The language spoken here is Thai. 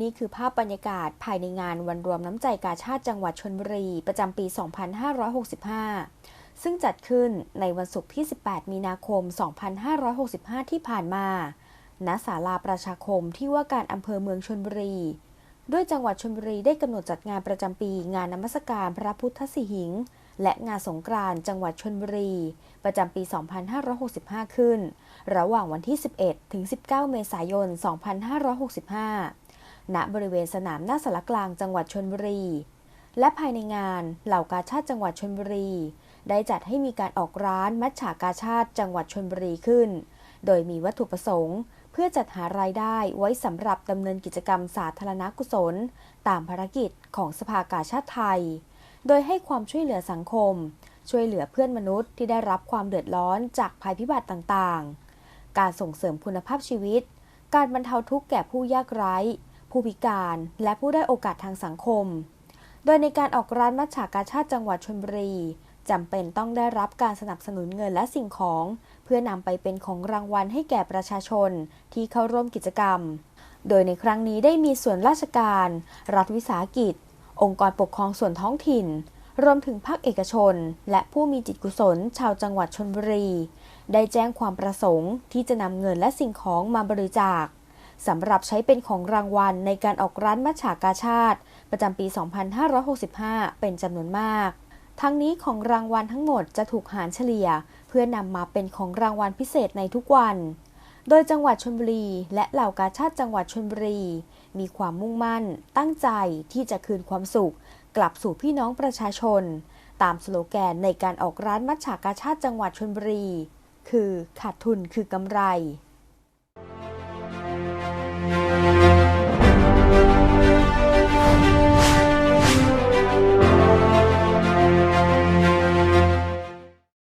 นี่คือภาพบรรยากาศภายในงานวันรวมน้ำใจกาชาติจังหวัดชนบุรี ประจำปี 2565 ซึ่งจัดขึ้นในวันศุกร์ที่ 18 มีนาคม 2565 ที่ผ่านมา ณ ศาลาประชาคมที่ว่าการอำเภอเมืองชนบุรี ด้วยจังหวัดชนบุรีได้กำหนดจัดงานประจำปี งานนมัสการพระพุทธสิหิง และงานสงกรานต์จังหวัดชนบุรี ประจำปี 2565 ขึ้น ระหว่างวันที่ 11 ถึง 19 เมษายน 2565 ณบริเวณสนามหน้าสารกลางจังหวัดชนบุรี และภายในงานเหล่ากาชาติจังหวัดชนบุรี ได้จัดให้มีการออกร้านมัชฉากาชาติจังหวัดชนบุรีขึ้น โดยมีวัตถุประสงค์ เพื่อจัดหารายได้ไว้สำหรับดำเนินกิจกรรมสาธารณกุศล ตามภารกิจของสภากาชาติไทย โดยให้ความช่วยเหลือสังคม ช่วยเหลือเพื่อนมนุษย์ที่ได้รับความเดือดร้อนจากภัยพิบัติต่างๆ การส่งเสริมคุณภาพชีวิต การบรรเทาทุกข์แก่ผู้ยากไร้ ผู้พิการ และผู้ได้โอกาสทางสังคม โดยในการออกร้านมัชฉากาชาติจังหวัดชลบุรีจำเป็นต้องได้รับการสนับสนุนเงินและสิ่งของ เพื่อนำไปเป็นของรางวัลให้แก่ประชาชนที่เข้าร่วมกิจกรรม โดยในครั้งนี้ได้มีส่วนราชการ รัฐวิสาหกิจ องค์กรปกครองส่วนท้องถิ่น รวมถึงภาคเอกชน และผู้มีจิตกุศล ชาวจังหวัดชนบุรี ได้แจ้งความประสงค์ที่จะนำเงินและสิ่งของมาบริจาค สำหรับใช้เป็นของรางวัลในการออกร้านมัชฉากาชาติ ประจำปี 2565 เป็นจำนวนมาก ทั้งนี้ของรางวัลทั้งหมดจะถูกหารเฉลี่ย เพื่อนำมาเป็นของรางวัลพิเศษในทุกวัน โดยจังหวัดชลบุรี และเหล่ากาชาติจังหวัดชลบุรี มีความมุ่งมั่น ตั้งใจที่จะคืนความสุข กลับสู่พี่น้องประชาชน ตามสโลแกนในการออกร้านมัชฉากาชาติจังหวัดชลบุรี คือขาดทุนคือกำไร